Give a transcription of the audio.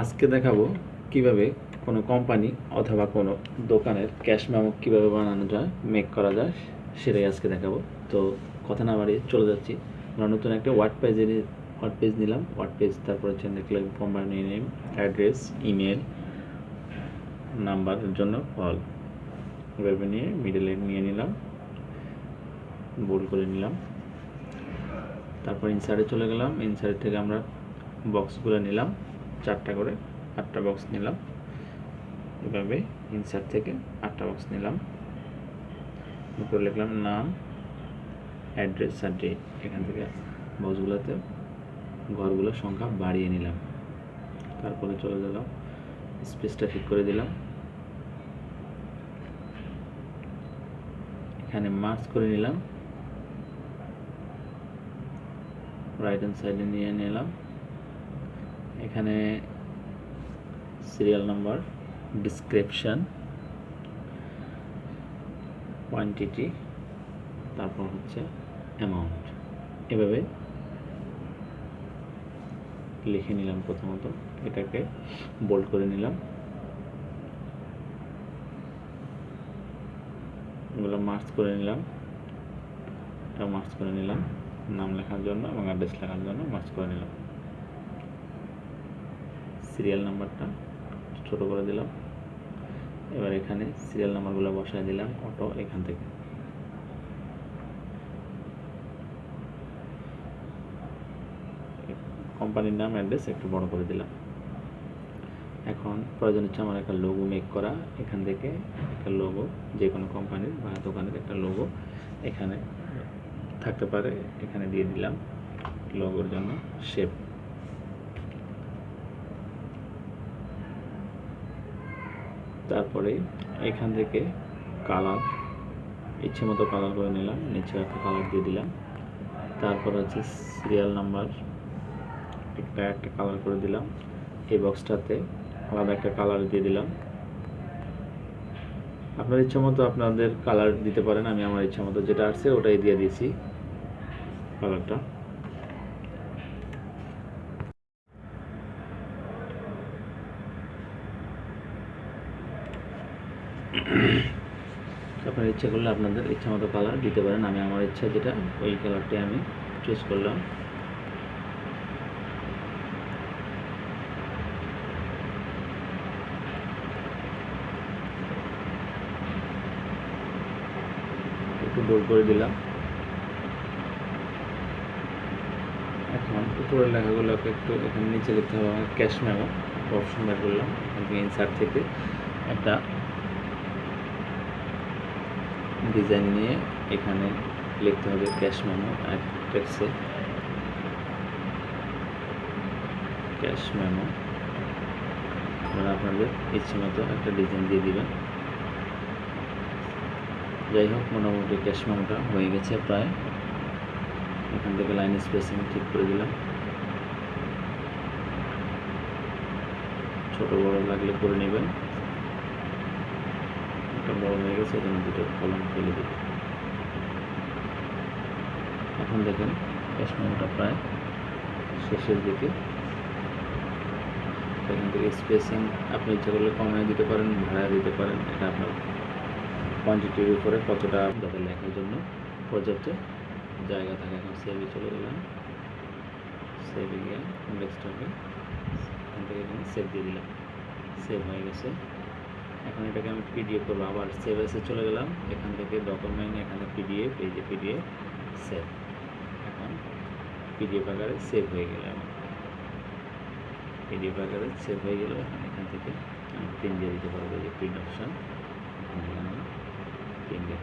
আজকে দেখাবো কীভাবে কোনো কোম্পানি অথবা কোনো দোকানের ক্যাশ মেমো কীভাবে বানানো যায় মেক করা যায়, সেটাই আজকে দেখাবো। তো কথা না বাড়িয়ে চলে যাচ্ছি। আমরা নতুন একটা ওয়ার্ড পেজে ওয়ার্ড পেজ নিলাম। ওয়ার্ড পেজ তারপর হচ্ছে দেখলাম কোম্পানি নেম অ্যাড্রেস ইমেল নাম্বারের জন্য কল এভাবে নিয়ে মিডলে নিয়ে নিলাম। বোল্ড করে নিলাম। তারপর ইনসার্টে চলে গেলাম। ইনসার্ট থেকে আমরা বক্সগুলো নিলাম। চারটা করে আটটা বক্স নিলাম। এভাবে ইনসার্ট থেকে আটটা বক্স নিলাম। উপরে লিখলাম নাম অ্যাড্রেস আর ডেট এখান থেকে বক্সগুলোতে ঘরগুলোর সংখ্যা বাড়িয়ে নিলাম। তারপরে চলে গেলাম স্পেসটা ঠিক করে দিলাম। এখানে মার্চ করে নিলাম। রাইট হ্যান্ড সাইডে নিয়ে নিলাম। এখানে সিরিয়াল নাম্বার ডিসক্রিপশন কোয়ান্টিটি তারপর হচ্ছে অ্যামাউন্ট এভাবে লিখে নিলাম প্রথমত, এটাকে বোল্ড করে নিলাম। এগুলো মার্চ করে নিলাম। এটা মার্চ করে নিলাম। নাম লেখার জন্য এবং অ্যাড্রেস লেখার জন্য মার্চ করে নিলাম। সিরিয়াল নাম্বারটা ছোট করে দিলাম। এবার এখানে সিরিয়াল নাম্বারগুলো বসায় দিলাম অটো এখান থেকে। কোম্পানির নাম অ্যাড্রেস একটু বড় করে দিলাম। এখন প্রয়োজন হচ্ছে আমার একটা লোগো মেক করা। এখান থেকে একটা লোগো যে কোনো কোম্পানির বা দোকানের একটা লোগো এখানে থাকতে পারে। এখানে দিয়ে দিলাম লোগোর জন্য শেপ তারপরে এখান থেকে কালার, ইচ্ছে মতো কালার করে নিলাম, নিচে একটা কালার দিয়ে দিলাম। তারপর হচ্ছে সিরিয়াল নাম্বার একটা একটা কালার করে দিলাম। এই বক্সটাতে আলাদা একটা কালার দিয়ে দিলাম। আপনার ইচ্ছা মতো আপনাদের কালার দিতে পারেন, আমি আমার ইচ্ছা মতো যেটা আসছে ওটাই দিয়ে দিয়েছি কালারটা। আপনার ইচ্ছা করলে আপনাদের ইচ্ছা মতো কালার দিতে পারেন। আমি আমার ইচ্ছা যেটা, ওই কালারটাই আমি চুজ করলাম। একটু বোল্ড করে দিলাম। এখন উপরের লেখাগুলোকে একটু এখানে নিচে লিখতে হবে। ক্যাশ মেমো অপশন বের করলাম। এখান ইনসার্ট থেকে একটা ডিজাইন নিয়ে এখানে লিখতে হবে ক্যাশ মেমো টেক্সে ক্যাশ মেমো আপনাদের ইচ্ছে মতো একটা ডিজাইন দিয়ে দিবেন। যাই হোক, মোটামুটি ক্যাশ মেমোটা হয়ে গেছে প্রায়। এখান থেকে লাইন স্পেসিং ঠিক করে দিলাম। ছোটো বড় লাগলে করে নেবেন। একটা বড় হয়ে গেছে, এখানে দুটো কলম ফেলে দিই এখন দেখেন মেমোটা প্রায় শেষের দিকে। এখান থেকে স্পেসিং আপনি ইচ্ছা করলে কমায় দিতে পারেন ভাড়ায় দিতে পারেন। এটা আপনার কোয়ান্টিটির উপরে কতটা যাতে লেখার জন্য পর্যাপ্ত জায়গা থাকে। এখন সেভে চলে গেলাম। সেভে গিয়ে ডেস্কটপে এখান থেকে এখানে সেভ দিয়ে দিলাম। সেভ হয়ে গেছে। এখন এটাকে আমি পিডিএফ করব। আবার সেভ এসে চলে গেলাম। এখান থেকে ডকুমেন্ট এখানে পিডিএফ এই যে পিডিএফ সেভ এখন পিডিএফ আকারে সেভ হয়ে গেল আমার। পিডিএফ আকারে সেভ হয়ে গেল। এখন এখান থেকে আমি প্রিন্ট দিয়ে দিতে পারব যে প্রিন্ট অপশান এখান আমি প্রিন্ট দিয়ে